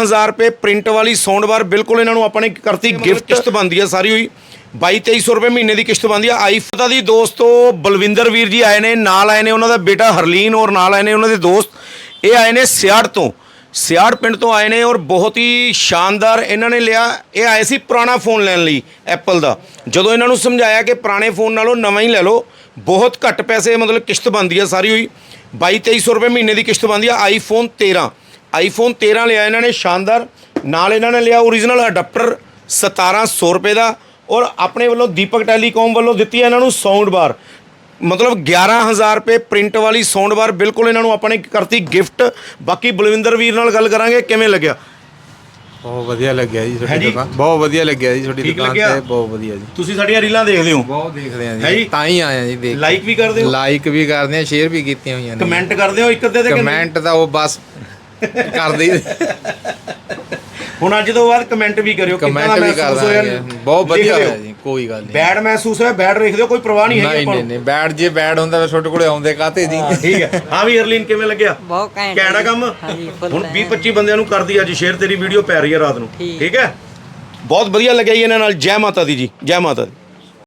11000 ਰੁਪਏ ਪ੍ਰਿੰਟ ਵਾਲੀ sound bar ਬਿਲਕੁਲ ਇਹਨਾਂ ਨੂੰ ਆਪਾਂ ਨੇ ਕਰਤੀ ਗਿਫਟ ਕਿਸ਼ਤ ਬੰਦੀ ਆ ਸਾਰੀ ਹੋਈ। 22-2300 ਰੁਪਏ ਮਹੀਨੇ ਦੀ ਕਿਸ਼ਤ ਬੰਦੀ ਆ। ਆਈਫੋਨ ਦੀ ਦੋਸਤੋ ਬਲਵਿੰਦਰ ਵੀਰ ਜੀ ਆਏ ਨੇ ਨਾਲ ਆਏ ਨੇ ਉਹਨਾਂ ਦਾ ਬੇਟਾ ਹਰਲੀਨ ਔਰ ਨਾਲ ਆਏ ਨੇ ਉਹਨਾਂ ਦੇ ਦੋਸਤ। ਇਹ ਆਏ ਨੇ ਸਿਆੜ ਤੋਂ। ਸਿਆੜ ਪਿੰਡ ਤੋਂ ਆਏ ਨੇ ਔਰ ਬਹੁਤ ਹੀ ਸ਼ਾਨਦਾਰ ਇਹਨਾਂ ਨੇ ਲਿਆ। ਇਹ ਆਏ ਸੀ ਪੁਰਾਣਾ ਫੋਨ ਲੈਣ ਲਈ ਐਪਲ ਦਾ। ਜਦੋਂ ਇਹਨਾਂ ਨੂੰ ਸਮਝਾਇਆ ਕਿ ਪੁਰਾਣੇ ਫੋਨ ਨਾਲੋਂ ਨਵਾਂ ਹੀ ਲੈ ਲਓ ਬਹੁਤ ਘੱਟ ਪੈਸੇ ਮਤਲਬ ਕਿਸ਼ਤ ਬੰਦੀ ਆ ਸਾਰੀ ਹੋਈ। 22-2300 ਰੁਪਏ ਮਹੀਨੇ ਦੀ ਕਿਸ਼ਤ ਬੰਦੀ ਆ। ਆਈਫੋਨ 13 ਆਈਫੋਨ 13 ਲਿਆ ਇਹਨਾਂ ਨੇ ਸ਼ਾਨਦਾਰ। ਨਾਲ ਇਹਨਾਂ ਨੇ ਲਿਆ ਓਰੀਜਨਲ ਅਡਾਪਟਰ 1700 ਰੁਪਏ ਦਾ। ਔਰ ਆਪਣੇ ਵੱਲੋਂ ਦੀਪਕ ਟੈਲੀਕਾਮ ਵੱਲੋਂ ਦਿੱਤੀ ਹੈ ਇਹਨਾਂ ਨੂੰ ਸਾਊਂਡ ਬਾਰ ਮਤਲਬ 11000 ਰੁਪਏ ਪ੍ਰਿੰਟ ਵਾਲੀ ਸਾਊਂਡ ਬਾਰ ਬਿਲਕੁਲ ਇਹਨਾਂ ਨੂੰ ਆਪਾਂ ਨੇ ਕਰਤੀ ਗਿਫਟ ਬਾਕੀ ਬਲਵਿੰਦਰ ਵੀਰ ਨਾਲ ਗੱਲ ਕਰਾਂਗੇ ਕਿਵੇਂ ਲੱਗਿਆ? ਬਹੁਤ ਵਧੀਆ ਲੱਗਿਆ ਜੀ ਤੁਹਾਡੀ? ਦੁਕਾਨ। ਬਹੁਤ ਵਧੀਆ ਲੱਗਿਆ ਜੀ ਤੁਹਾਡੀ ਦੁਕਾਨ? ਤੇ ਬਹੁਤ ਵਧੀਆ ਜੀ। ਤੁਸੀਂ ਸਾਡੀਆਂ ਰੀਲਾਂ ਦੇਖਦੇ ਹੋ? ਬਹੁਤ ਦੇਖਦੇ ਆ ਜੀ? ਤਾਂ ਹੀ ਆਏ ਆ ਜੀ ਦੇਖ ਲਾਈਕ ਵੀ ਕਰਦੇ ਹੋ? ਲਾਈਕ ਵੀ ਕਰਦੇ ਆ ਸ਼ੇਅਰ ਵੀ ਕੀਤੀਆਂ ਹੋਈਆਂ ਨੇ। ਕਮੈਂਟ ਕਰਦੇ ਹੋ ਇੱਕ ਅੱਧੇ ਤੇ? ਕਮੈਂਟ ਤਾਂ ਉਹ ਬਸ ਕਰਦੇ ਹੀ ਹੁਣ ਅੱਜ ਤੋਂ ਬਾਅਦ ਕਮੈਂਟ ਵੀ ਕਰਿਓ ਦਾ ਕਮੈਂਟ ਵੀ ਮਹਿਸੂਸ ਕਰ ਹੋਇਆ? ਦਾਂਗੇ। ਬਹੁਤ ਵਧੀਆ ਲਿਖ ਦਿਓ। ਹੋਇਆ ਜੀ ਕੋਈ ਗੱਲ ਨਹੀਂ। ਬੈਡ ਮਹਿਸੂਸ ਹੋਇਆ ਬੈਡ ਲਿਖ ਦਿਓ ਕੋਈ ਪਰਵਾਹ ਨਹੀਂ ਹੈਗੀ ਨਹੀਂ ਆਪਾਂ ਨਹੀਂ ਨੂੰ। ਨਹੀਂ ਬੈਡ ਜੇ ਬੈਡ ਹੁੰਦਾ ਤਾਂ ਛੋਟੇ ਕੋਲੇ ਆਉਂਦੇ ਕਾਤੇ ਜੀ? ਠੀਕ ਹੈ। ਹਾਂ ਵੀ ਹਰਲੀਨ ਕਿਵੇਂ ਲੱਗਿਆ? ਬਹੁਤ ਘੈਂਟ ਕੈੜਾ ਕੰਮ? ਹਾਂਜੀ, full ਹੁਣ ਐਨ। 20 25 ਬੰਦਿਆਂ ਨੂੰ ਕਰਦੀ ਅੱਜ ਸ਼ੇਅਰ ਤੇਰੀ ਵੀਡੀਓ ਪੈ ਰਹੀ ਹੈ ਰਾਤ ਨੂੰ। ਠੀਕ। ਠੀਕ ਹੈ? ਬਹੁਤ ਵਧੀਆ ਲੱਗਿਆ ਜੀ ਇਹਨਾਂ ਨਾਲ। ਜੈ ਮਾਤਾ ਦੀ ਜੀ ਜੈ ਮਾਤਾ ਦੀ।